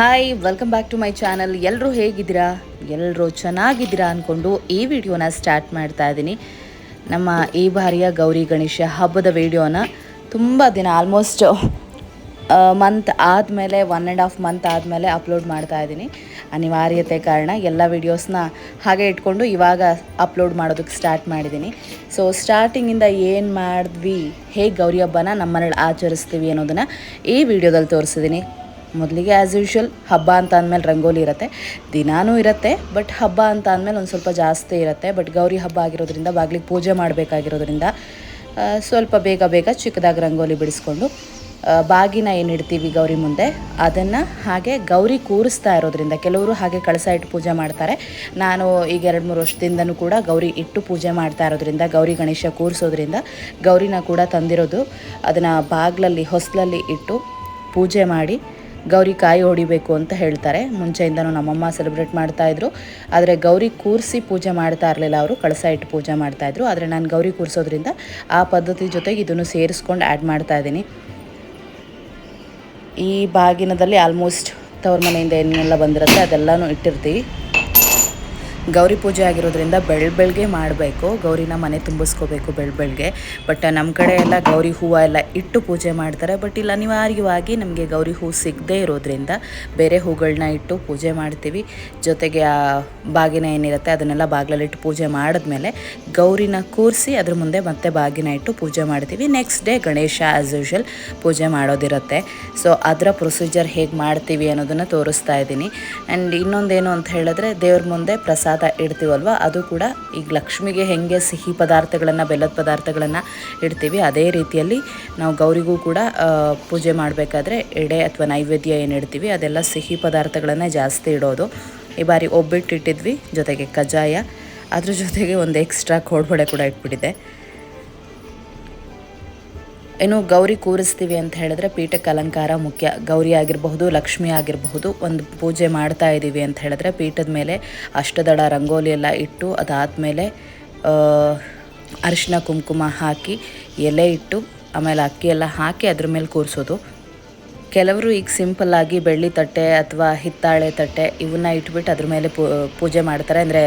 Hi welcome back to my channel ಎಲ್ಲರೂ ಹೇಗಿದ್ದೀರಾ? ಎಲ್ಲರೂ ಚೆನ್ನಾಗಿದ್ದೀರಾ ಅಂದ್ಕೊಂಡು ಈ ವಿಡಿಯೋನ ಸ್ಟಾರ್ಟ್ ಮಾಡ್ತಾ ಇದ್ದೀನಿ. ನಮ್ಮ ಈ ಬಾರಿಯ ಗೌರಿ ಗಣೇಶ ಹಬ್ಬದ ವಿಡಿಯೋನ ತುಂಬ ದಿನ ಆಲ್ಮೋಸ್ಟ್ ಮಂತ್ ಆದಮೇಲೆ ಒನ್ ಆ್ಯಂಡ್ ಆಫ್ ಮಂತ್ ಆದಮೇಲೆ ಅಪ್ಲೋಡ್ ಮಾಡ್ತಾ ಇದ್ದೀನಿ. ಅನಿವಾರ್ಯತೆ ಕಾರಣ ಎಲ್ಲ ವೀಡಿಯೋಸ್ನ ಹಾಗೆ ಇಟ್ಕೊಂಡು ಇವಾಗ ಅಪ್ಲೋಡ್ ಮಾಡೋದಕ್ಕೆ ಸ್ಟಾರ್ಟ್ ಮಾಡಿದ್ದೀನಿ. ಸೊ ಸ್ಟಾರ್ಟಿಂಗಿಂದ ಏನು ಮಾಡಿದ್ವಿ, ಹೇಗೆ ಗೌರಿ ಹಬ್ಬನ ನಮ್ಮ ಮನೇಲಿ ಆಚರಿಸ್ತೀವಿ ಅನ್ನೋದನ್ನು ಈ ವಿಡಿಯೋದಲ್ಲಿ ತೋರಿಸಿದ್ದೀನಿ. ಮೊದಲಿಗೆ ಆ್ಯಸ್ ಯೂಶ್ವಲ್ ಹಬ್ಬ ಅಂತ ಅಂದಮೇಲೆ ರಂಗೋಲಿ ಇರುತ್ತೆ, ದಿನಾನೂ ಇರುತ್ತೆ ಬಟ್ ಹಬ್ಬ ಅಂತ ಅಂದಮೇಲೆ ಒಂದು ಸ್ವಲ್ಪ ಜಾಸ್ತಿ ಇರುತ್ತೆ ಬಟ್ ಗೌರಿ ಹಬ್ಬ ಆಗಿರೋದ್ರಿಂದ, ಬಾಗಿಲಿಗೆ ಪೂಜೆ ಮಾಡಬೇಕಾಗಿರೋದ್ರಿಂದ ಸ್ವಲ್ಪ ಬೇಗ ಬೇಗ ಚಿಕ್ಕದಾಗಿ ರಂಗೋಲಿ ಬಿಡಿಸ್ಕೊಂಡು ಬಾಗಿನ ಏನು ಇಡ್ತೀವಿ ಗೌರಿ ಮುಂದೆ, ಅದನ್ನು ಹಾಗೆ ಗೌರಿ ಕೂರಿಸ್ತಾ ಇರೋದ್ರಿಂದ, ಕೆಲವರು ಹಾಗೆ ಕಳಸ ಇಟ್ಟು ಪೂಜೆ ಮಾಡ್ತಾರೆ. ನಾನು ಈಗ ಎರಡು ಮೂರು ವರ್ಷದಿಂದನೂ ಕೂಡ ಗೌರಿ ಇಟ್ಟು ಪೂಜೆ ಮಾಡ್ತಾ ಇರೋದ್ರಿಂದ, ಗೌರಿ ಗಣೇಶ ಕೂರಿಸೋದ್ರಿಂದ, ಗೌರಿನ ಕೂಡ ತಂದಿರೋದು ಅದನ್ನು ಬಾಗಿಲಲ್ಲಿ, ಹೊಸ್ಲಲ್ಲಿ ಇಟ್ಟು ಪೂಜೆ ಮಾಡಿ ಗೌರಿ ಕಾಯಿ ಹೊಡಿಬೇಕು ಅಂತ ಹೇಳ್ತಾರೆ. ಮುಂಚೆಯಿಂದನೂ ನಮ್ಮಮ್ಮ ಸೆಲೆಬ್ರೇಟ್ ಮಾಡ್ತಾಯಿದ್ರು ಆದರೆ ಗೌರಿ ಕೂರಿಸಿ ಪೂಜೆ ಮಾಡ್ತಾ ಇರಲಿಲ್ಲ ಅವರು. ಕಳಸ ಇಟ್ಟು ಪೂಜೆ ಮಾಡ್ತಾಯಿದ್ರು ಆದರೆ ನಾನು ಗೌರಿ ಕೂರಿಸೋದ್ರಿಂದ ಆ ಪದ್ಧತಿ ಜೊತೆಗೆ ಇದನ್ನು ಸೇರಿಸ್ಕೊಂಡು ಆ್ಯಡ್ ಮಾಡ್ತಾ ಇದ್ದೀನಿ. ಈ ಬಾಗಿನದಲ್ಲಿ ಆಲ್ಮೋಸ್ಟ್ ತವ್ರ ಮನೆಯಿಂದ ಏನೆಲ್ಲ ಬಂದಿರುತ್ತೆ ಅದೆಲ್ಲನೂ ಇಟ್ಟಿರ್ತೀವಿ. ಗೌರಿ ಪೂಜೆ ಆಗಿರೋದ್ರಿಂದ ಬೆಳ್ ಬೆಳಗ್ಗೆ ಮಾಡಬೇಕು. ಗೌರಿನ ಮನೆ ತುಂಬಿಸ್ಕೋಬೇಕು ಬೆಳ್ ಬೆಳಗ್ಗೆ ಬಟ್ ನಮ್ಮ ಕಡೆ ಎಲ್ಲ ಗೌರಿ ಹೂವು ಎಲ್ಲ ಇಟ್ಟು ಪೂಜೆ ಮಾಡ್ತಾರೆ. ಬಟ್ ಇಲ್ಲಿ ಅನಿವಾರ್ಯವಾಗಿ ನಮಗೆ ಗೌರಿ ಹೂವು ಸಿಗದೇ ಇರೋದ್ರಿಂದ ಬೇರೆ ಹೂಗಳನ್ನ ಇಟ್ಟು ಪೂಜೆ ಮಾಡ್ತೀವಿ. ಜೊತೆಗೆ ಆ ಬಾಗಿನ ಏನಿರುತ್ತೆ ಅದನ್ನೆಲ್ಲ ಬಾಗಿಲಲ್ಲಿಟ್ಟು ಪೂಜೆ ಮಾಡಿದ್ಮೇಲೆ ಗೌರಿನ ಕೂರಿಸಿ ಅದ್ರ ಮುಂದೆ ಮತ್ತೆ ಬಾಗಿನ ಇಟ್ಟು ಪೂಜೆ ಮಾಡ್ತೀವಿ. Next day Ganesha as usual ಪೂಜೆ ಮಾಡೋದಿರುತ್ತೆ. ಸೊ ಅದರ ಪ್ರೊಸೀಜರ್ ಹೇಗೆ ಮಾಡ್ತೀವಿ ಅನ್ನೋದನ್ನು ತೋರಿಸ್ತಾ ಇದ್ದೀನಿ. ಆ್ಯಂಡ್ ಇನ್ನೊಂದೇನು ಅಂತ ಹೇಳಿದ್ರೆ ದೇವ್ರ ಮುಂದೆ ಪ್ರಸಾದ ಇಡ್ತೀವಲ್ವ? ಅದು ಕೂಡ ಈಗ ಲಕ್ಷ್ಮಿಗೆ ಹೆಂಗೆ ಸಿಹಿ ಪದಾರ್ಥಗಳನ್ನು, ಬೆಲ್ಲದ ಪದಾರ್ಥಗಳನ್ನು ಇಡ್ತೀವಿ, ಅದೇ ರೀತಿಯಲ್ಲಿ ನಾವು ಗೌರಿಗೂ ಕೂಡ ಪೂಜೆ ಮಾಡಬೇಕಾದ್ರೆ ಎಡೆ ಅಥವಾ ನೈವೇದ್ಯ ಏನು ಇಡ್ತೀವಿ, ಅದೆಲ್ಲ ಸಿಹಿ ಪದಾರ್ಥಗಳನ್ನೇ ಜಾಸ್ತಿ ಇಡೋದು. ಈ ಬಾರಿ ಒಬ್ಬಿಟ್ಟು ಇಟ್ಟಿದ್ವಿ ಜೊತೆಗೆ ಕಜ್ಜಾಯ. ಅದ್ರ ಜೊತೆಗೆ ಒಂದು ಎಕ್ಸ್ಟ್ರಾ ಕೋಡ್ಬಳೆ ಕೂಡ ಇಟ್ಬಿಟ್ಟಿದೆ ಇನ್ನು ಗೌರಿ ಕೂರಿಸ್ತೀವಿ ಅಂತ ಹೇಳಿದ್ರೆ ಪೀಠಕ್ಕೆ ಅಲಂಕಾರ ಮುಖ್ಯ. ಗೌರಿ ಆಗಿರಬಹುದು, ಲಕ್ಷ್ಮಿ ಆಗಿರಬಹುದು, ಒಂದು ಪೂಜೆ ಮಾಡ್ತಾ ಇದ್ದೀವಿ ಅಂತ ಹೇಳಿದ್ರೆ ಪೀಠದ ಮೇಲೆ ಅಷ್ಟದಳ ರಂಗೋಲಿ ಎಲ್ಲ ಇಟ್ಟು ಅದಾದಮೇಲೆ ಅರಿಶಿನ ಕುಂಕುಮ ಹಾಕಿ ಎಲೆ ಇಟ್ಟು ಆಮೇಲೆ ಅಕ್ಕಿ ಎಲ್ಲ ಹಾಕಿ ಅದ್ರ ಮೇಲೆ ಕೂರಿಸೋದು. ಕೆಲವರು ಈಗ ಸಿಂಪಲ್ ಆಗಿ ಬೆಳ್ಳಿ ತಟ್ಟೆ ಅಥವಾ ಹಿತ್ತಾಳೆ ತಟ್ಟೆ ಇವನ್ನ ಇಟ್ಬಿಟ್ಟು ಅದ್ರ ಮೇಲೆ ಪೂಜೆ ಮಾಡ್ತಾರೆ. ಅಂದರೆ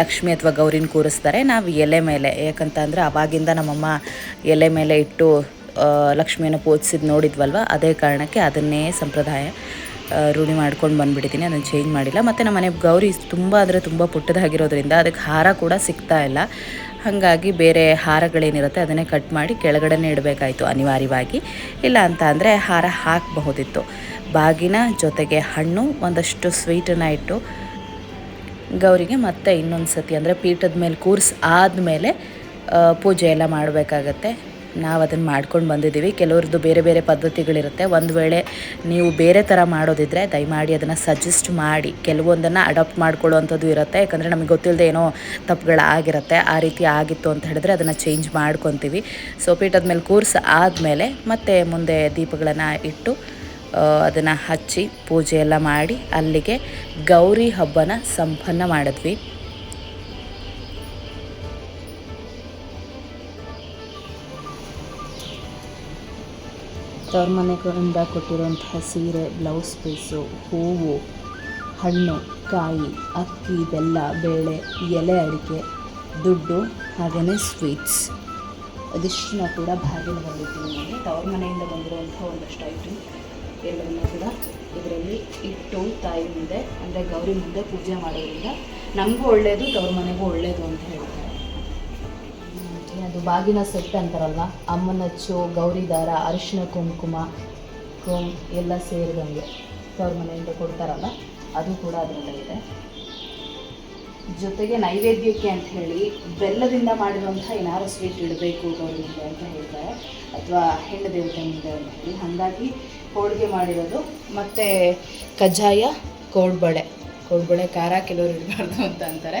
ಲಕ್ಷ್ಮಿ ಅಥವಾ ಗೌರಿನ ಕೂರಿಸ್ತಾರೆ. ನಾವು ಎಲೆ ಮೇಲೆ ಯಾಕಂತ ಅಂದರೆ ಅವಾಗಿಂದ ನಮ್ಮಮ್ಮ ಎಲೆ ಮೇಲೆ ಇಟ್ಟು ಲಕ್ಷ್ಮಿಯನ್ನು ಪೂಜಿಸಿದ್ ನೋಡಿದ್ವಲ್ವ? ಅದೇ ಕಾರಣಕ್ಕೆ ಅದನ್ನೇ ಸಂಪ್ರದಾಯ ರೂಢಿ ಮಾಡ್ಕೊಂಡು ಬಂದುಬಿಟ್ಟಿದ್ದೀನಿ. ಅದನ್ನು ಚೇಂಜ್ ಮಾಡಿಲ್ಲ. ಮತ್ತು ನಮ್ಮ ಮನೆ ಗೌರಿ ತುಂಬ ಅಂದರೆ ತುಂಬ ಪುಟ್ಟದಾಗಿರೋದ್ರಿಂದ ಅದಕ್ಕೆ ಹಾರ ಕೂಡ ಸಿಗ್ತಾ ಇಲ್ಲ. ಹಾಗಾಗಿ ಬೇರೆ ಹಾರಗಳೇನಿರುತ್ತೆ ಅದನ್ನೇ ಕಟ್ ಮಾಡಿ ಕೆಳಗಡೆನೇ ಇಡಬೇಕಾಯಿತು ಅನಿವಾರ್ಯವಾಗಿ. ಇಲ್ಲ ಅಂತ ಅಂದರೆ ಹಾರ ಹಾಕಬಹುದಿತ್ತು. ಬಾಗಿನ ಜೊತೆಗೆ ಹಣ್ಣು, ಒಂದಷ್ಟು ಸ್ವೀಟನ್ನು ಇಟ್ಟು ಗೌರಿಗೆ ಮತ್ತೆ ಇನ್ನೊಂದು ಸತಿ ಅಂದರೆ ಪೀಠದ ಮೇಲೆ ಕೂರ್ಸ್ ಆದಮೇಲೆ ಪೂಜೆ ಎಲ್ಲ ಮಾಡಬೇಕಾಗತ್ತೆ. ನಾವು ಅದನ್ನು ಮಾಡ್ಕೊಂಡು ಬಂದಿದ್ದೀವಿ. ಕೆಲವ್ರದ್ದು ಬೇರೆ ಬೇರೆ ಪದ್ಧತಿಗಳಿರುತ್ತೆ. ಒಂದು ವೇಳೆ ನೀವು ಬೇರೆ ಥರ ಮಾಡೋದಿದ್ರೆ ದಯಮಾಡಿ ಅದನ್ನು ಸಜೆಸ್ಟ್ ಮಾಡಿ. ಕೆಲವೊಂದನ್ನು ಅಡಾಪ್ಟ್ ಮಾಡ್ಕೊಳ್ಳುವಂಥದ್ದು ಇರುತ್ತೆ. ಯಾಕಂದರೆ ನಮಗೆ ಗೊತ್ತಿಲ್ಲದೆ ಏನೋ ತಪ್ಪುಗಳಾಗಿರುತ್ತೆ ಆ ರೀತಿ ಆಗಿತ್ತು ಅಂತ ಹೇಳಿದ್ರೆ ಅದನ್ನು ಚೇಂಜ್ ಮಾಡ್ಕೊತೀವಿ. ಸೊ ಮೇಲೆ ಕೂರ್ಸ್ ಆದಮೇಲೆ ಮತ್ತೆ ಮುಂದೆ ದೀಪಗಳನ್ನು ಇಟ್ಟು ಅದನ್ನು ಹಚ್ಚಿ ಪೂಜೆ ಎಲ್ಲ ಮಾಡಿ ಅಲ್ಲಿಗೆ ಗೌರಿ ಹಬ್ಬನ ಸಂಪನ್ನ ಮಾಡಿದ್ವಿ. ತವ್ರ ಮನೆಗಳಿಂದ ಕೊಟ್ಟಿರುವಂತಹ ಸೀರೆ ಬ್ಲೌಸ್ ಪೀಸು ಹೂವು ಹಣ್ಣು ಕಾಯಿ ಅಕ್ಕಿ ಬೆಲ್ಲ ಬೇಳೆ ಎಲೆ ಅಡಿಕೆ ದುಡ್ಡು ಹಾಗೆಯೇ ಸ್ವೀಟ್ಸ್ ಇದಿಷ್ಟನ್ನ ಕೂಡ ಬಾಗಿಲು ಬಂದಿದ್ದೀನಿ ನಾನು ತವ್ರ ಮನೆಯಿಂದ ಬಂದಿರುವಂಥ ಒಂದಷ್ಟು ಐಟಮ್ ಎಲ್ಲರನ್ನ ಕೂಡ ಇದರಲ್ಲಿ ಇಟ್ಟು ತಾಯಿ ಮುಂದೆ ಅಂದರೆ ಗೌರಿ ಮುಂದೆ ಪೂಜೆ ಮಾಡೋದ್ರಿಂದ ನಮಗೂ ಒಳ್ಳೆಯದು ತವ್ರ ಮನೆಗೂ ಒಳ್ಳೆಯದು ಅಂತ ಹ್ಮ್, ಅದು ಬಾಗಿನ ಸೆಟ್ ಅಂತಾರಲ್ಲ ಅಮ್ಮನಚ್ಚು ಗೌರಿ ದಾರ, ಅರಿಶಿನ ಕುಂಕುಮ, ಕುಂ ಎಲ್ಲ ಸೇರಿದಂಗೆ ಅವ್ರ ಮನೆಯಿಂದ ಕೊಡ್ತಾರಲ್ಲ, ಅದು ಕೂಡ ಅದರಲ್ಲೇ ಇದೆ. ಜೊತೆಗೆ ನೈವೇದ್ಯಕ್ಕೆ ಅಂತ ಹೇಳಿ ಬೆಲ್ಲದಿಂದ ಮಾಡಿರುವಂಥ ಏನಾರು ಸ್ವೀಟ್ ಇಡಬೇಕು ಗೌರಿಗೆ ಅಂತ ಹೇಳ್ತಾರೆ. ಅಥವಾ ಹೆಣ್ಣು ದೇವತೆ ಮುಂದೆ ಅಂತ ಹೇಳಿ. ಹಾಗಾಗಿ ಹೋಳಿಗೆ ಮಾಡಿರೋದು. ಮತ್ತು ಕಜ್ಜಾಯ, ಕೋಡ್ಬಳೆ. ಕೋಡ್ಬಳೆ ಖಾರ, ಕೆಲವರು ಇರಬಾರ್ದು ಅಂತ ಅಂತಾರೆ.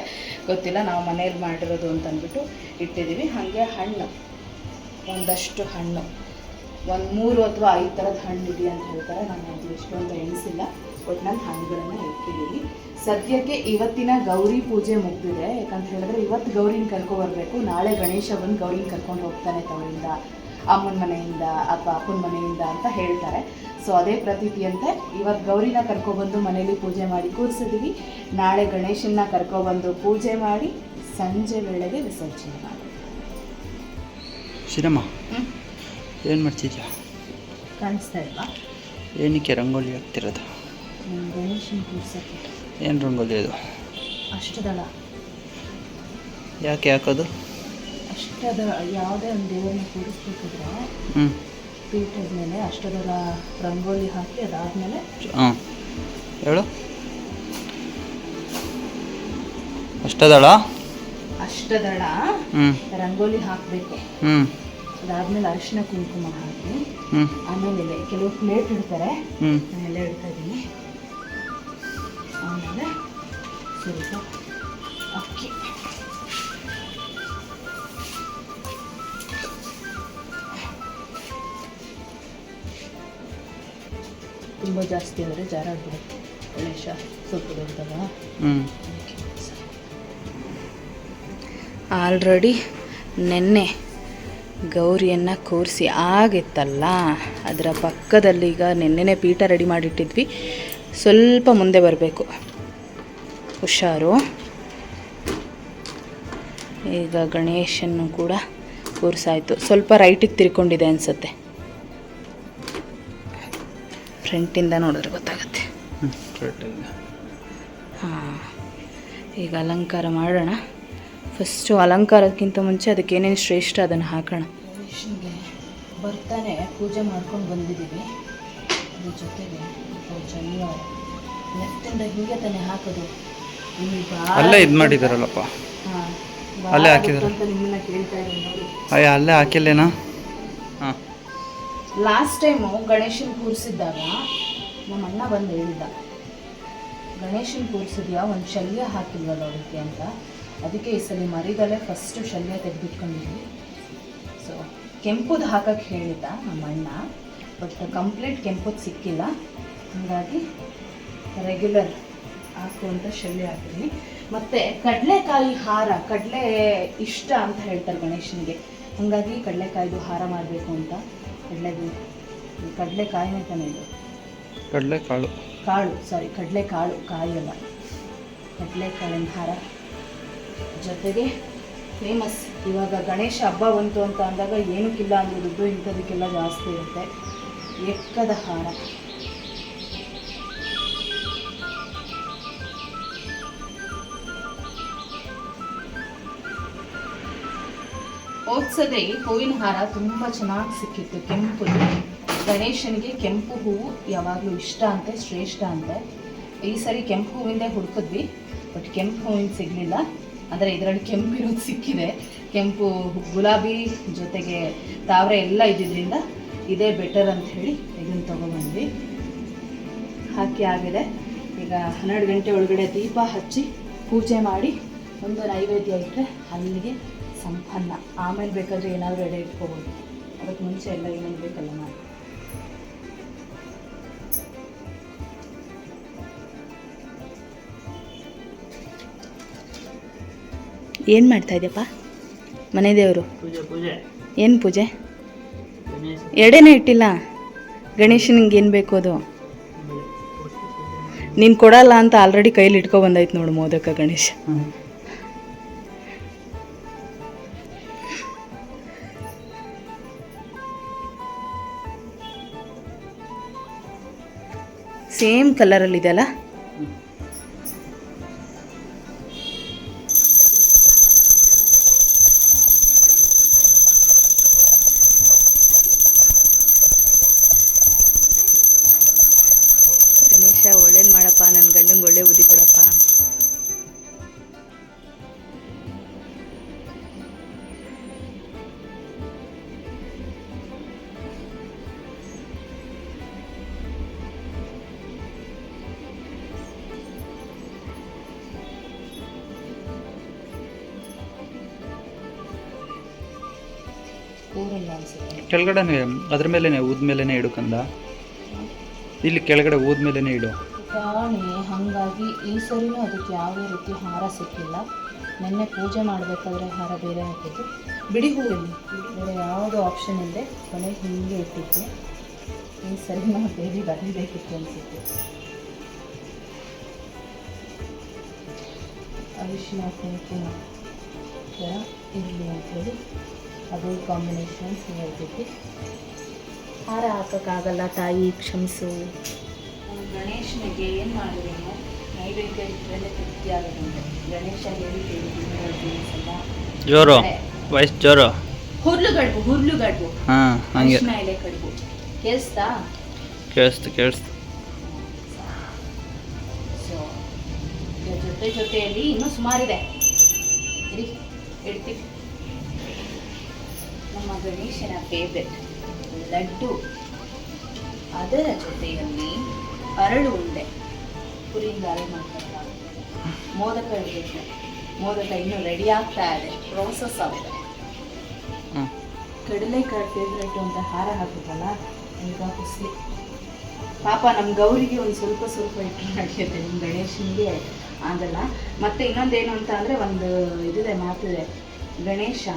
ಗೊತ್ತಿಲ್ಲ, ನಾವು ಮನೇಲಿ ಮಾಡಿರೋದು ಅಂತ ಅಂದ್ಬಿಟ್ಟು ಇಟ್ಟಿದ್ದೀವಿ. ಹಾಗೆ ಹಣ್ಣು, ಒಂದಷ್ಟು ಹಣ್ಣು. ಒಂದು ಮೂರು ಅಥವಾ ಐದು ಥರದ ಹಣ್ಣು ಇದೆ ಅಂತ ಹೇಳ್ತಾರೆ. ನಾನು ಅದು ಎಷ್ಟೊಂದು ಎಣಿಸಿಲ್ಲ. ಬಟ್ ನಾನು ಹಣ್ಣುಗಳನ್ನು ಇಟ್ಟಿದ್ದೀನಿ. ಸದ್ಯಕ್ಕೆ ಇವತ್ತಿನ ಗೌರಿ ಪೂಜೆ ಮುಗಿದಿದೆ. ಯಾಕಂತ ಹೇಳಿದ್ರೆ ಇವತ್ತು ಗೌರಿನ ಕರ್ಕೊಬರ್ಬೇಕು ನಾಳೆ ಗಣೇಶ ಬಂದು ಗೌರಿನ ಕರ್ಕೊಂಡು ಹೋಗ್ತಾನೆ ತವರಿಂದ. ಅಮ್ಮನ ಮನೆಯಿಂದ ಅಥವಾ ಅಪ್ಪನ ಮನೆಯಿಂದ ಅಂತ ಹೇಳ್ತಾರೆ. ಸೊ ಅದೇ ಪ್ರತೀತಿಯಂತೆ ಇವತ್ತು ಗೌರಿನ ಕರ್ಕೊಬಂದು ಮನೇಲಿ ಪೂಜೆ ಮಾಡಿ ಕೂರಿಸಿದ್ದೀವಿ ನಾಳೆ ಗಣೇಶನ್ನ ಕರ್ಕೊಬಂದು ಪೂಜೆ ಮಾಡಿ ಸಂಜೆ ವೇಳೆಗೆ ವಿಸರ್ಜನೆ ಮಾಡಿ. ಏನು ಮಾಡ್ತಿದ್ಯಾ? ಕಾಣಿಸ್ತಾ ಇಲ್ವಾ? ಏನಕ್ಕೆ ರಂಗೋಲಿ ಹಾಕ್ತಿರೋದು? ಗಣೇಶನ ಕೂರಿಸಕ್ಕೆ. ಏನು ರಂಗೋಲಿ ಅದು? ಅಷ್ಟದಲ್ಲ. ಯಾಕೆ ಹಾಕೋದು? ಅಷ್ಟದ ಯಾವುದೇ ಒಂದು ದೇವರನ್ನ ಕೂರಿಸ್ಬೇಕಿದ್ರೆ ಹ್ಞೂ ಪೀಠದ ಮೇಲೆ ಅಷ್ಟದಳ ರಂಗೋಲಿ ಹಾಕಿ ಅದಾದಮೇಲೆ ಹಾಂ ಹೇಳು. ಅಷ್ಟದಳ? ಅಷ್ಟದಳ ರಂಗೋಲಿ ಹಾಕಬೇಕು. ಹ್ಞೂ ಅದಾದ್ಮೇಲೆ ಅರಿಶಿನ ಕುಂಕುಮ ಹಾಕಿ ಆಮೇಲೆ ಎಲೆ ಕೆಲವು ಪ್ಲೇಟ್ ಇಡ್ತಾರೆ. ನಾನು ಎಲೆ ಇಡ್ತಾ ಇದ್ದೀನಿ. ಆಮೇಲೆ ಸ್ವಲ್ಪ ಅಕ್ಕಿ. ತುಂಬ ಜಾಸ್ತಿ ಅಂದರೆ ಜಾರಾಡ್ಬಿಡುತ್ತೆ ಗಣೇಶ ಸ್ವಲ್ಪ ಹ್ಞೂ ಆಲ್ರೆಡಿ ನೆನ್ನೆ ಗೌರಿಯನ್ನು ಕೂರಿಸಿ ಆಗಿತ್ತಲ್ಲ ಅದರ ಪಕ್ಕದಲ್ಲಿ ಈಗ ನೆನ್ನೆನೇ ಪೀಠ ರೆಡಿ ಮಾಡಿಟ್ಟಿದ್ವಿ. ಸ್ವಲ್ಪ ಮುಂದೆ ಬರಬೇಕು. ಹುಷಾರು. ಈಗ ಗಣೇಶನ್ನು ಕೂಡ ಕೂರಿಸಾಯಿತು. ಸ್ವಲ್ಪ ರೈಟಿಗೆ ತಿರ್ಕೊಂಡಿದೆ ಅನಿಸುತ್ತೆ. ಫ್ರಂಟಿಂದ ನೋಡಿದ್ರೆ ಗೊತ್ತಾಗುತ್ತೆ. ಹಾಂ ಈಗ ಅಲಂಕಾರ ಮಾಡೋಣ. ಫಸ್ಟು ಅಲಂಕಾರಕ್ಕಿಂತ ಮುಂಚೆ ಅದಕ್ಕೆ ಏನೇನು ಶ್ರೇಷ್ಠ ಅದನ್ನು ಹಾಕೋಣ. ಗಣೇಶನಿಗೆ ಬರ್ತಾನೆ ಪೂಜೆ ಮಾಡ್ಕೊಂಡು ಬಂದಿದ್ದೀವಿ. ಅದ್ರ ಜೊತೆಗೆ ಲೆಫ್ಟಿಂದ ಹೀಗೆ ತಾನೇ ಹಾಕೋದು. ಅಲ್ಲೇ ಇದು ಮಾಡಿದಾರಲ್ಲಪ್ಪ. ಹಾಂ ಅಲ್ಲೇ ಹಾಕಿದಾರೆ. ಅಲ್ಲೇ ಹಾಕಿಲ್ಲೇನಾ? ಹಾಂ. ಲಾಸ್ಟ್ ಟೈಮು ಗಣೇಶನ್ ಕೂರಿಸಿದ್ದಾಗ ನಮ್ಮ ಅಣ್ಣ ಬಂದು ಹೇಳಿದ್ದ ಗಣೇಶನ್ ಕೂರಿಸಿದ್ಯಾ, ಒಂದು ಶಲ್ಯ ಹಾಕಿಲ್ವಲ್ಲ ಅದಕ್ಕೆ ಅಂತ. ಅದಕ್ಕೆ ಈ ಸಲ ಮರಿದಲ್ಲೇ ಫಸ್ಟು ಶಲ್ಯ ತೆಗೆದಿಟ್ಕೊಂಡಿದ್ವಿ. ಸೊ ಕೆಂಪುದು ಹಾಕಕ್ಕೆ ಹೇಳಿದ್ದ ನಮ್ಮ ಅಣ್ಣ ಬಟ್ ಕಂಪ್ಲೀಟ್ ಕೆಂಪುದು ಸಿಕ್ಕಿಲ್ಲ. ಹಾಗಾಗಿ ರೆಗ್ಯುಲರ್ ಹಾಕುವಂಥ ಶಲ್ಯ ಹಾಕಿದ್ವಿ. ಮತ್ತು ಕಡಲೆಕಾಯಿ ಹಾರ, ಕಡಲೆ ಇಷ್ಟ ಅಂತ ಹೇಳ್ತಾರೆ ಗಣೇಶನಿಗೆ. ಹಾಗಾಗಿ ಕಡಲೆಕಾಯಿದು ಹಾರ ಮಾಡಬೇಕು ಅಂತ. ಕಡಲೆದು ಕಡಲೆಕಾಯಿನೇ ತಾನೇ ಇದು ಕಡಲೆಕಾಳು. ಕಾಳು ಸಾರಿ ಕಡಲೆಕಾಳು ಕಾಯಿ ಅಲ್ಲ ಕಡಲೆಕಾಳಿನ ಹಾರ ಜೊತೆಗೆ ಫೇಮಸ್ ಇವಾಗ ಗಣೇಶ ಹಬ್ಬ ಬಂತು ಅಂತ ಅಂದಾಗ ಏನಕ್ಕಿಲ್ಲ ಅಂದರೆ ದುಡ್ಡು ಇಂಥದಕ್ಕೆಲ್ಲ ಜಾಸ್ತಿ ಇರುತ್ತೆ. ಎಕ್ಕದ ಹಾರ. ಹೋದ್ಸದೆ ಹೂವಿನ ಹಾರ ತುಂಬ ಚೆನ್ನಾಗಿ ಸಿಕ್ಕಿತ್ತು. ಕೆಂಪು ಗಣೇಶನಿಗೆ ಕೆಂಪು ಹೂವು ಯಾವಾಗಲೂ ಇಷ್ಟ ಅಂತೆ, ಶ್ರೇಷ್ಠ ಅಂತೆ. ಈ ಸರಿ ಕೆಂಪು ಹೂವಿಂದೇ ಹುಡುಕಿದ್ವಿ, ಬಟ್ ಕೆಂಪು ಹೂವಿನ ಸಿಗಲಿಲ್ಲ. ಅಂದರೆ ಇದರಲ್ಲಿ ಕೆಂಪಿರೋದು ಸಿಕ್ಕಿದೆ. ಕೆಂಪು ಗುಲಾಬಿ ಜೊತೆಗೆ ತಾವರೆ ಎಲ್ಲ ಇದ್ದಿದ್ದರಿಂದ ಇದೇ ಬೆಟರ್ ಅಂತ ಹೇಳಿ ಇದನ್ನು ತೊಗೊಬಂದ್ವಿ. ಹಾಕಿ ಆಗಿದೆ. ಈಗ ಹನ್ನೆರಡು ಗಂಟೆ ಒಳಗಡೆ ದೀಪ ಹಚ್ಚಿ ಪೂಜೆ ಮಾಡಿ ಒಂದು ನೈವೇದ್ಯ ಇಟ್ಟರೆ ಅಲ್ಲಿಗೆ ಸಂಪನ್ನ. ಆಮೇಲೆ ಬೇಕಾದರೆ ಏನಾದರೂ ಎಡೆ ಇಟ್ಕೋಬೋದು. ಅದಕ್ಕೆ ಮುಂಚೆ ಎಲ್ಲ ಏನೇನು ಬೇಕಲ್ಲ ಮಾಡಿ ಏನು ಮಾಡ್ತಾ ಇದೆಯಪ್ಪ? ಮನೆ ದೇವರು? ಪೂಜೆ ಪೂಜೆ. ಏನು ಪೂಜೆ? ಎಡೆನೇ ಇಟ್ಟಿಲ್ಲ. ಗಣೇಶನಿಗೆ ಏನು ಬೇಕು ಅದು? ನೀನು ಕೊಡಲ್ಲ ಅಂತ ಆಲ್ರೆಡಿ ಕೈಲಿ ಇಟ್ಕೊ ಬಂದೈತೆ ನೋಡು ಮೋದಕ ಗಣೇಶ. ಸೇಮ್ ಕಲರಲ್ಲಿ ಅನ್ಸುತ್ತೆ ಕೆಳಗಡೆನೆ, ಅದ್ರ ಮೇಲೇನೆ, ಊದ ಮೇಲೇನೆ ಇಡು ಕಂದ. ಇಲ್ಲಿ ಕೆಳಗಡೆ ಊದ ಮೇಲೇನೆ ಇಡು. ಪ್ರಾಣಿ, ಹಾಗಾಗಿ ಈ ಸರಿನೂ ಅದಕ್ಕೆ ಯಾವುದೇ ರೀತಿ ಹಾರ ಸಿಕ್ಕಿಲ್ಲ. ನಿನ್ನೆ ಪೂಜೆ ಮಾಡಬೇಕಾದ್ರೆ ಹಾರ ಬೇರೆ ಹಾಕಿದ್ದು. ಬಿಡಿ ಹೂವಲ್ಲಿ ಬೇರೆ ಯಾವುದೋ ಆಪ್ಷನ್ ಇಲ್ಲದೆ ಕೊನೆಗೆ ಹಿಂಗೆ ಇಟ್ಟಿದ್ದೆ. ಈ ಸರಿ ನಾವು ಬೇರೆ ಬರಲೇಬೇಕಿತ್ತು ಅನಿಸುತ್ತೆ. ಅರಿಶಿನ ಕುಂಕುಮ ಥರ ಇರಲಿ ಅಂಥೇಳಿ ಅದು ಕಾಂಬಿನೇಷನ್ ಹೇಳ್ತಿದ್ದೆ ಹಾರ ಹಾಕೋಕ್ಕಾಗಲ್ಲ ತಾಯಿ ಕ್ಷಮಿಸು. ಗಣೇಶನಿಗೆ ಏನು ಮಾಡಿದ್ರು ನೈವೇದ್ಯ ಇಟ್ಟರೆ ತೃಪ್ತಿ ಆಗೋದಂತೆ. ಗಣೇಶ ಹೇಳಿ ಜೋರು. ವಾಯ್ಸ್ ಜೋರು. ಹುರ್ಲು ಗಡ್ಬು ಹುರ್ಲು ಗಡ್ಬು ಹಾಂ ಹಂಗೆ. ಎಲೆ ಕಡ್ಬು. ಕೇಳಿಸ್ತಾ? ಕೇಳಿಸ್ತು ಕೇಳಿಸ್ತು. ಸೊ ಜೊತೆ ಜೊತೆಯಲ್ಲಿ ಇನ್ನೂ ಸುಮಾರಿದೆ. ಇರಿ ಇಡ್ತೀವಿ ನಮ್ಮ ಗಣೇಶನ ಫೇವ್ರೆಟ್ ಲಡ್ಡು ಅದರ ಜೊತೆಯಲ್ಲಿ ಅರಳು ಉಂಡೆ. ಪುರಿಯಿಂದ ಅರೆ ಮೋದಕ ಇರಬೇಕು ಮೋದಕ ಇನ್ನೂ ರೆಡಿ ಆಗ್ತಾ ಇದೆ. ಪ್ರೋಸೆಸ್ ಆಗಿದೆ ಹ್ಞೂ ಕಡಲೆಕಾಳು ಫೇವ್ರೆಟ್ ಅಂತ ಹಾರ ಹಾಕುತ್ತಲ್ಲ? ಈಗ ಹುಸ್ಲಿ. ಪಾಪ ನಮ್ಮ ಗೌರಿಗೆ ಒಂದು ಸ್ವಲ್ಪ ಸ್ವಲ್ಪ ಇಟ್ಟು ನಡೆಯುತ್ತೆ ನಮ್ಮ ಗಣೇಶನಿಗೆ ಆಗಲ್ಲ. ಮತ್ತೆ ಇನ್ನೊಂದೇನು ಅಂತ ಅಂದರೆ ಒಂದು ಇದಿದೆ ಮಾತಿದೆ. ಗಣೇಶ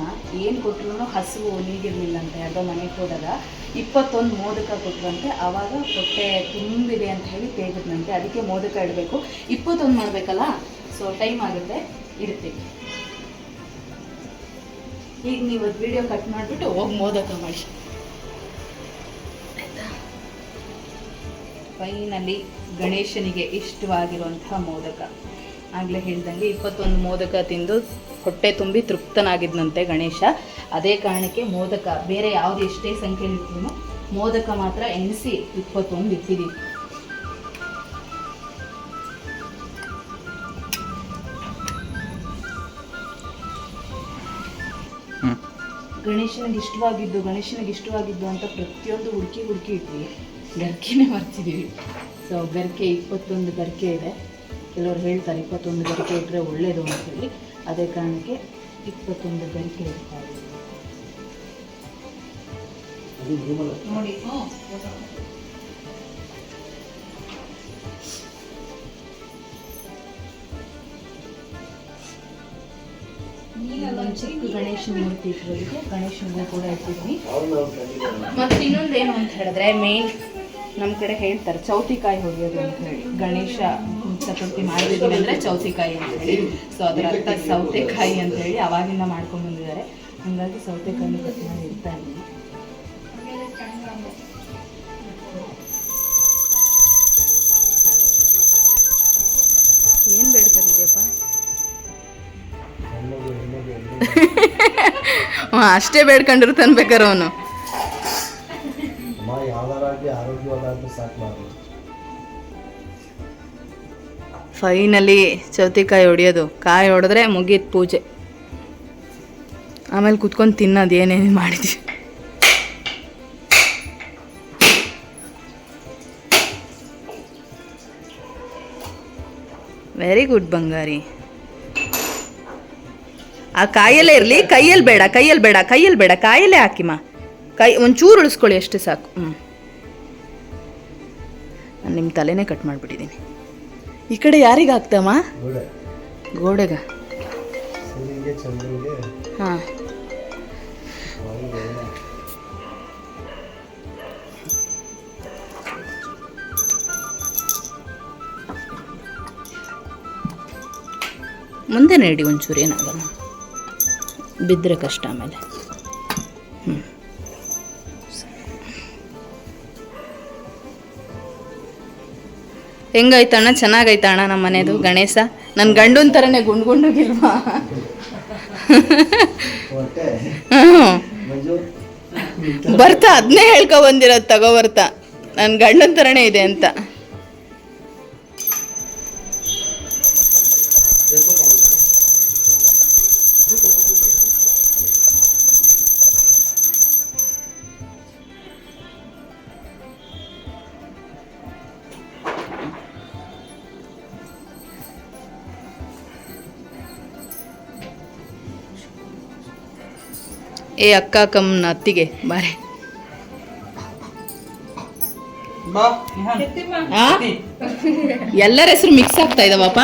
ಏನು ಕೊಟ್ಟರು ಹಸುವು ನೀಗಿರಲಿಲ್ಲ ಅಂತ ಯಾವುದೋ ಮನೆಗೆ ಹೋದಾಗ ಇಪ್ಪತ್ತೊಂದು ಮೋದಕ ಕೊಟ್ಟರಂತೆ ಆವಾಗ ಹೊಟ್ಟೆ ತುಂಬಿದೆ ಅಂತ ಹೇಳಿ ತೇಗಿದ್ನಂತೆ. ಅದಕ್ಕೆ ಮೋದಕ ಇಡಬೇಕು. ಇಪ್ಪತ್ತೊಂದು ಮಾಡಬೇಕಲ್ಲ? ಸೊ ಟೈಮ್ ಆಗುತ್ತೆ. ಇಡ್ತೀವಿ. ಈಗ ನೀವು ವಿಡಿಯೋ ಕಟ್ ಮಾಡಿಬಿಟ್ಟು ಹೋಗಿ ಮೋದಕ ಮಾಡಿ. ಫೈನಲಿ ಗಣೇಶನಿಗೆ ಇಷ್ಟವಾಗಿರುವಂತಹ ಮೋದಕ. ಆಗಲೇ ಹೇಳ್ದಂಗೆ ಇಪ್ಪತ್ತೊಂದು ಮೋದಕ ತಿಂದು ಹೊಟ್ಟೆ ತುಂಬಿ ತೃಪ್ತನಾಗಿದ್ದಂತೆ ಗಣೇಶ. ಅದೇ ಕಾರಣಕ್ಕೆ ಮೋದಕ ಬೇರೆ ಯಾವುದು ಎಷ್ಟೇ ಸಂಖ್ಯೆಯಲ್ಲಿ ಇದ್ರು ಮೋದಕ ಮಾತ್ರ ಎಣಿಸಿ ಇಪ್ಪತ್ತೊಂದು ಇಟ್ಟಿದ್ದೀವಿ ಗಣೇಶನಿಗೆ ಇಷ್ಟವಾಗಿದ್ದು ಗಣೇಶನಿಗೆ ಇಷ್ಟವಾಗಿದ್ದು ಅಂತ ಪ್ರತಿಯೊಂದು ಹುಡುಕಿ ಹುಡುಕಿ ಇಟ್ವಿ. ಗರ್ಕೆನೇ ಮರ್ತಿದ್ದೀವಿ ಸೊ ಗರ್ಕೆ ಇಪ್ಪತ್ತೊಂದು ಗರ್ಕೆ ಇದೆ. ಕೆಲವರು ಹೇಳ್ತಾರೆ ಇಪ್ಪತ್ತೊಂದು ಗರಿಕೆ ಇಟ್ಟರೆ ಒಳ್ಳೆಯದು ಅಂತೇಳಿ ಅದೇ ಕಾರಣಕ್ಕೆ ಇಪ್ಪತ್ತೊಂದು ಗರಿಕೆ ಇರ್ತಾರೆ ನೋಡಿ ಚಿಕ್ಕ ಗಣೇಶ ಮೂರ್ತಿ ಇಟ್ಟಿರೋದಕ್ಕೆ ಗಣೇಶನ ಕೂಡ ಇಟ್ಟಿದ್ವಿ ಮತ್ತೆ ಏನು ಅಂತ ಹೇಳಿದ್ರೆ ಮೇನ್ ನಮ್ಮ ಕಡೆ ಹೇಳ್ತಾರೆ ಚೌತಿಕಾಯಿ ಹೊಡೆಯೋದು ಅಂತ ಹೇಳಿ ಗಣೇಶ ಚತುರ್ಥಿ ಮಾಡಿದ್ದೀವಿ ಅಂದರೆ ಚೌತಿಕಾಯಿ ಅಂತೇಳಿ. ಸೊ ಅದರ ಅರ್ಥ ಸೌತೆಕಾಯಿ ಅಂತೇಳಿ ಅವಾಗಿಂದ ಮಾಡ್ಕೊಂಡು ಬಂದಿದ್ದಾರೆ. ಹಾಗಾಗಿ ಸೌತೆಕಾಯಿ ಕಟ್ ಮಾಡಿ ಇಡ್ತಾ ಇದ್ದೀನಿ. ಏನು ಬೇಡ್ಕದಿದ್ಯಪ್ಪ? ಅಷ್ಟೇ ಬೇಡ್ಕೊಂಡಿರ್ತಾನೆ ಬೇಕಾರೆ ಅವನು. ಫೈನಲಿ ಚೌತಿಕಾಯಿ ಹೊಡೆಯೋದು. ಕಾಯಿ ಹೊಡೆದ್ರೆ ಮುಗೀತು ಪೂಜೆ. ಆಮೇಲೆ ಕುತ್ಕೊಂಡು ತಿನ್ನೋದು ಏನೇನು ಮಾಡಿದ್ವಿ. ವೆರಿ ಗುಡ್ ಬಂಗಾರಿ. ಆ ಕಾಯಲ್ಲೇ ಇರಲಿ ಕೈಯಲ್ಲಿ ಬೇಡ ಕೈಯಲ್ಲಿ ಬೇಡ ಕೈಯಲ್ಲಿ ಬೇಡ, ಕಾಯಲ್ಲೇ ಹಾಕಿಮ್ಮ ಕೈ, ಒಂಚೂರು ಉಳಿಸ್ಕೊಳ್ಳಿ ಅಷ್ಟೇ ಸಾಕು. ಹ್ಞೂ ನಾನು ನಿಮ್ಮ ತಲೆನೇ ಕಟ್ ಮಾಡಿಬಿಟ್ಟಿದ್ದೀನಿ ಈ ಕಡೆ ಯಾರಿಗೆ ಹಾಕ್ತಮ್ಮ ಗೋಡೆ. ಗೋಡೆಗ. ಹಾಂ. ಮುಂದೆ ನಡಿ ಒಂಚೂರು ಏನಾಗಲ್ಲ. ಬಿದ್ದರೆ ಕಷ್ಟ ಆಮೇಲೆ. ಹೆಂಗಾಯ್ತಣ್ಣ ಚೆನ್ನಾಗೈತಣ್ಣ ನಮ್ಮ ಮನೆದು? ಗಣೇಶ? ನನ್ನ ಗಂಡನ ಥರನೇ ಗುಂಡು ಗುಂಡುಗಿಲ್ವಾ ಬರ್ತಾ ಅದನ್ನೇ ಹೇಳ್ಕೊ ಬಂದಿರೋದು ತಗೋ ಬರ್ತಾ ನನ್ನ ಗಂಡನ ಥರನೇ ಇದೆ ಅಂತ. ಏ ಅಕ್ಕ ಕಮ್ಮನ ಅತ್ತಿಗೆ ಬಾರೆ. ಎಲ್ಲರ ಹೆಸರು ಮಿಕ್ಸ್ ಆಗ್ತಾ ಇದಾವಪ್ಪ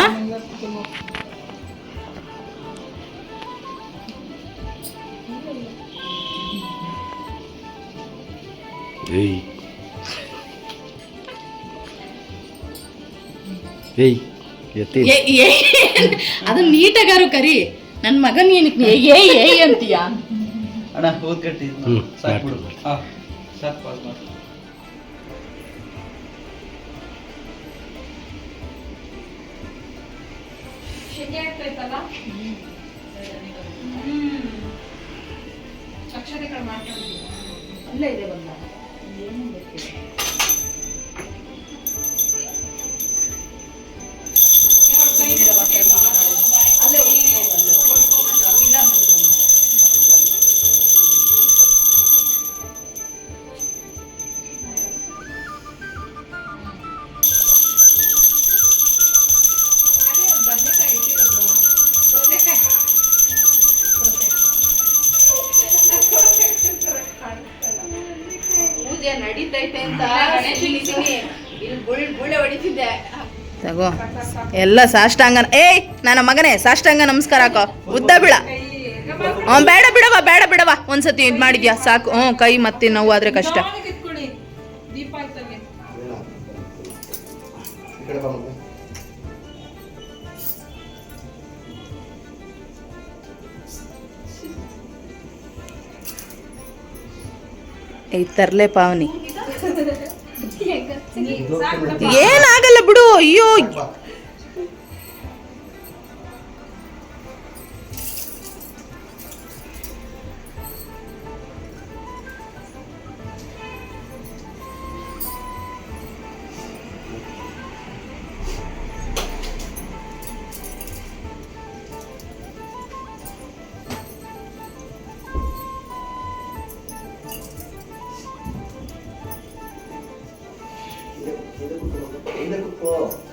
ಅದನ್ನ ನೀಟಾಗಾರು ಕರಿ. ನನ್ನ ಮಗನ್ ಏನಕ್ಕೆ ಏ ಏ ಅಂತೀಯಾ? ಅಣ್ಣ ಊದ್ ಕಟ್ಟಿ ಹ್ಮ್, ಸಾಕು ಬಿಡು. ಮಾಡ್ತೀನಿ. ಹಾಂ ಸಾಕು ಪಾಸ್ ಮಾಡ್ತೀವಿ ಅಲ್ಲೇ ಇದೆ ಬಂದ. ಏನು ಗೊತ್ತಿಲ್ಲ. ಎಲ್ಲ ಸಾಷ್ಟಾಂಗ ಏಯ್ ನನ್ನ ಮಗನೇ ಸಾಷ್ಟಾಂಗ ನಮಸ್ಕಾರ ಹಾಕೋ. ಉದ್ದ ಬಿಡ ಹ್ಞೂ ಬೇಡ ಬಿಡವ ಬೇಡ ಬಿಡವ ಒಂದ್ಸತಿ ಇದು ಮಾಡಿದ್ಯಾ? ಸಾಕು. ಹ್ಞೂ ಕೈ ಮತ್ತೆ ನೋವು ಆದ್ರೆ ಕಷ್ಟ. ಈ ತರ್ಲೆ ಪಾವನಿ. ಏನಾಗಲ್ಲ ಬಿಡು. ಅಯ್ಯೋ 얘들 부터 얘들 부터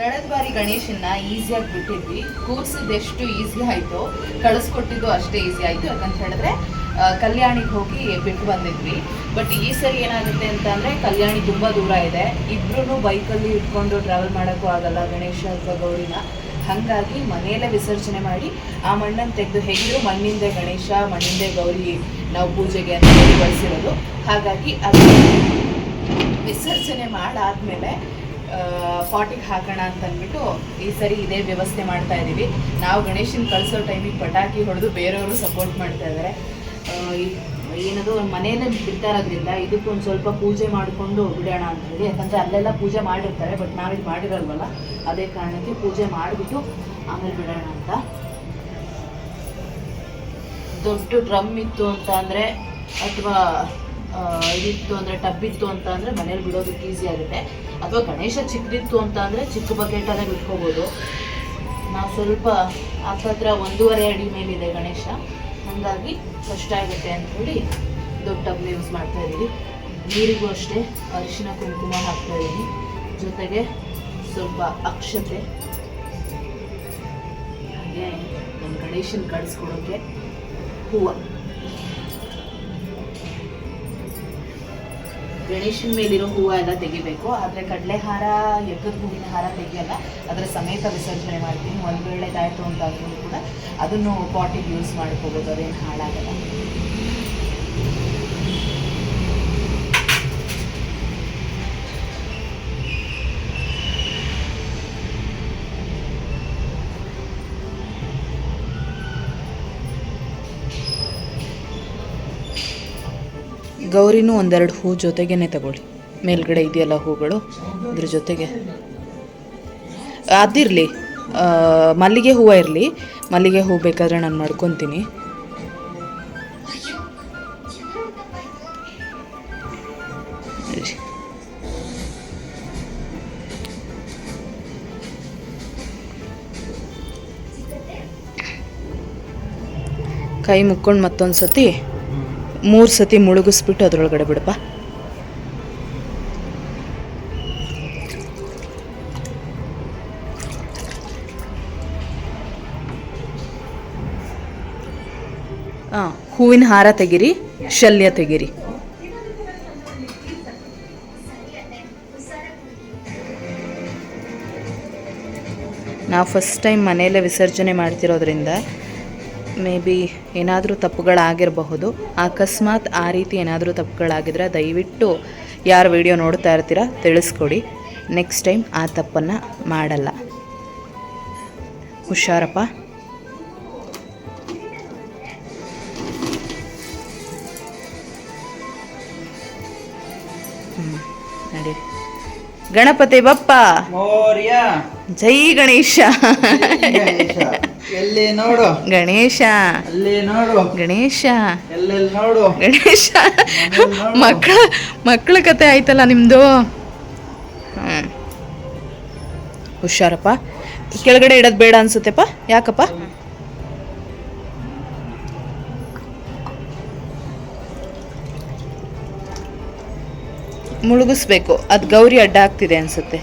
ಕಳೆದ ಬಾರಿ ಗಣೇಶನ್ನ ಈಸಿಯಾಗಿ ಬಿಟ್ಟಿದ್ವಿ. ಕೂರ್ಸಿದ್ದೆಷ್ಟು ಈಸಿ ಆಯಿತು, ಕಳಿಸ್ಕೊಟ್ಟಿದ್ದು ಅಷ್ಟೇ ಈಸಿ ಆಯಿತು. ಯಾಕಂತ ಹೇಳಿದ್ರೆ ಕಲ್ಯಾಣಿಗೆ ಹೋಗಿ ಬಿಟ್ಟು ಬಂದಿದ್ವಿ. ಬಟ್ ಈ ಸರಿ ಏನಾಗುತ್ತೆ ಅಂತ ಅಂದರೆ, ಕಲ್ಯಾಣಿ ತುಂಬ ದೂರ ಇದೆ. ಇಬ್ರು ಬೈಕಲ್ಲಿ ಇಟ್ಕೊಂಡು ಟ್ರಾವೆಲ್ ಮಾಡೋಕ್ಕೂ ಆಗಲ್ಲ ಗಣೇಶ ಅಥವಾ ಗೌರಿನ. ಹಾಗಾಗಿ ಮನೆಯಲ್ಲೇ ವಿಸರ್ಜನೆ ಮಾಡಿ, ಆ ಮಣ್ಣನ್ನು ತೆಗೆದು ಹೇಗಿದ್ರು ಮಣ್ಣಿಂದೆ ಗಣೇಶ, ಮಣ್ಣಿಂದೆ ಗೌರಿ ನಾವು ಪೂಜೆಗೆ ಅಂತ ಹೇಳಿ ಬಳಸಿರೋದು. ಹಾಗಾಗಿ ಅದು ವಿಸರ್ಜನೆ ಮಾಡಾದ್ಮೇಲೆ ಪಾಟಿಗೆ ಹಾಕೋಣ ಅಂತ ಅಂದ್ಬಿಟ್ಟು ಈ ಸರಿ ಇದೇ ವ್ಯವಸ್ಥೆ ಮಾಡ್ತಾ ಇದ್ದೀವಿ. ನಾವು ಗಣೇಶನ ಕಳಿಸೋ ಟೈಮಿಗೆ ಪಟಾಕಿ ಹೊಡೆದು ಬೇರೆಯವರು ಸಪೋರ್ಟ್ ಮಾಡ್ತಾ ಇದ್ದಾರೆ ಏನದು, ಮನೆಯಲ್ಲೇ ಬಿಡ್ತಾ ಇರೋದ್ರಿಂದ ಇದಕ್ಕೊಂದು ಸ್ವಲ್ಪ ಪೂಜೆ ಮಾಡಿಕೊಂಡು ಬಿಡೋಣ ಅಂತ ಹೇಳಿ. ಯಾಕಂದರೆ ಅಲ್ಲೆಲ್ಲ ಪೂಜೆ ಮಾಡಿರ್ತಾರೆ, ಬಟ್ ನಾವಿಲ್ಲಿ ಮಾಡಿರಲ್ವಲ್ಲ? ಅದೇ ಕಾರಣಕ್ಕೆ ಪೂಜೆ ಮಾಡಿಬಿಟ್ಟು ಆಮೇಲೆ ಬಿಡೋಣ ಅಂತ. ದೊಡ್ಡ ಡ್ರಮ್ ಇತ್ತು ಅಂತ ಅಥವಾ ಇದಿತ್ತು ಅಂದರೆ ಟಬ್ ಇತ್ತು ಅಂತ ಅಂದರೆ ಮನೇಲಿ ಬಿಡೋದಕ್ಕೆ ಈಸಿ ಆಗುತ್ತೆ. ಅಥವಾ ಗಣೇಶ ಚಿಕ್ಕದಿತ್ತು ಅಂತ ಅಂದರೆ ಚಿಕ್ಕ ಬಕೆಟಲ್ಲೇ ಬಿಟ್ಕೋಬೋದು. ನಾವು ಸ್ವಲ್ಪ ಹತ್ತತ್ರ ಒಂದೂವರೆ ಅಡಿ ಮೇಲಿದೆ ಗಣೇಶ. ಹಾಗಾಗಿ ಕಷ್ಟ ಆಗುತ್ತೆ ಅಂಥೇಳಿ ದೊಡ್ಡ ಟಬ್ನ ಯೂಸ್ ಮಾಡ್ತಾ ಇದ್ದೀವಿ. ನೀರಿಗೂ ಅಷ್ಟೇ ಅರಿಶಿನ ಕುಂಕುಮ ಹಾಕ್ತಾ ಇದ್ದೀನಿ. ಜೊತೆಗೆ ಸ್ವಲ್ಪ ಅಕ್ಷತೆ. ಹಾಗೆ ನಮ್ಮ ಗಣೇಶನ ಕಳಿಸ್ಕೊಡೋಕ್ಕೆ ಹೂವು. ಗಣೇಶನ ಮೇಲಿರೋ ಹೂವು ಎಲ್ಲ ತೆಗಿಬೇಕು. ಆದರೆ ಕಡಲೆ ಹಾರ ಎಗ್ಗದ ಹೂವಿನ ಹಾರ ತೆಗಿಯಲ್ಲ. ಅದರ ಸಮೇತ ವಿಸರ್ಜನೆ ಮಾಡ್ತೀನಿ. ಒಂದು ವೇಳೆದಾಯಿತು ಅಂತಾದ್ರೂ ಕೂಡ ಅದನ್ನು ಪಾಟಿಗೆ ಯೂಸ್ ಮಾಡ್ಕೋಬೋದು. ಅದೇನು ಹಾಳಾಗಲ್ಲ. ಗೌರಿನೂ ಒಂದೆರಡು ಹೂ ಜೊತೆಗೇನೆ ತಗೊಳ್ಳಿ. ಮೇಲ್ಗಡೆ ಇದೆಯಲ್ಲ ಹೂಗಳು? ಅದ್ರ ಜೊತೆಗೆ. ಅದಿರಲಿ. ಮಲ್ಲಿಗೆ ಹೂವು ಇರಲಿ. ಮಲ್ಲಿಗೆ ಹೂ ಬೇಕಾದರೆ ನಾನು ಮಾಡ್ಕೊತೀನಿ. ಕೈ ಮುಕ್ಕೊಂಡು ಮತ್ತೊಂದು ಸತಿ ಮೂರು ಸತಿ ಮುಳುಗಿಸ್ಬಿಟ್ಟು ಅದರೊಳಗಡೆ ಬಿಡಪ್ಪ. ಹಾಂ ಹೂವಿನ ಹಾರ ತೆಗಿರಿ, ಶಲ್ಯ ತೆಗಿರಿ. ನಾವು ಫಸ್ಟ್ ಟೈಮ್ ಮನೆಯಲ್ಲೇ ವಿಸರ್ಜನೆ ಮಾಡ್ತಿರೋದ್ರಿಂದ ಮೇ ಬಿ ಏನಾದರೂ ತಪ್ಪುಗಳಾಗಿರಬಹುದು. ಅಕಸ್ಮಾತ್ ಆ ರೀತಿ ಏನಾದರೂ ತಪ್ಪುಗಳಾಗಿದ್ರೆ ದಯವಿಟ್ಟು ಯಾರು ವಿಡಿಯೋ ನೋಡ್ತಾ ಇರ್ತೀರಾ ತಿಳಿಸ್ಕೊಡಿ. ನೆಕ್ಸ್ಟ್ ಟೈಮ್ ಆ ತಪ್ಪನ್ನು ಮಾಡಲ್ಲ. ಹುಷಾರಪ್ಪ? ಗಣಪತಿ ಬಪ್ಪ. ಮೋರ್ಯ. ಜೈ ಗಣೇಶ. ಗಣೇಶ. ಎಲ್ಲಿ ನೋಡು? ಗಣೇಶ. ಅಲ್ಲಿ ನೋಡು. ಗಣೇಶ. ಎಲ್ಲೆಲ್ಲಿ ನೋಡು? ಗಣೇಶ. ಮಕ್ಕಳ ಮಕ್ಕಳ ಕತೆ ಆಯ್ತಲ್ಲ ನಿಮ್ಮದು ಹ್ಞೂ ಹುಷಾರಪ್ಪ. ಕೆಳಗಡೆ ಇಡೋದು ಬೇಡ ಅನ್ಸುತ್ತೆಪ್ಪ? ಯಾಕಪ್ಪ? ಮುಳುಗಿಸ್ಬೇಕು. ಅದು ಗೌರಿ ಅಡ್ಡ ಆಗ್ತಿದೆ ಅನ್ಸುತ್ತೆ.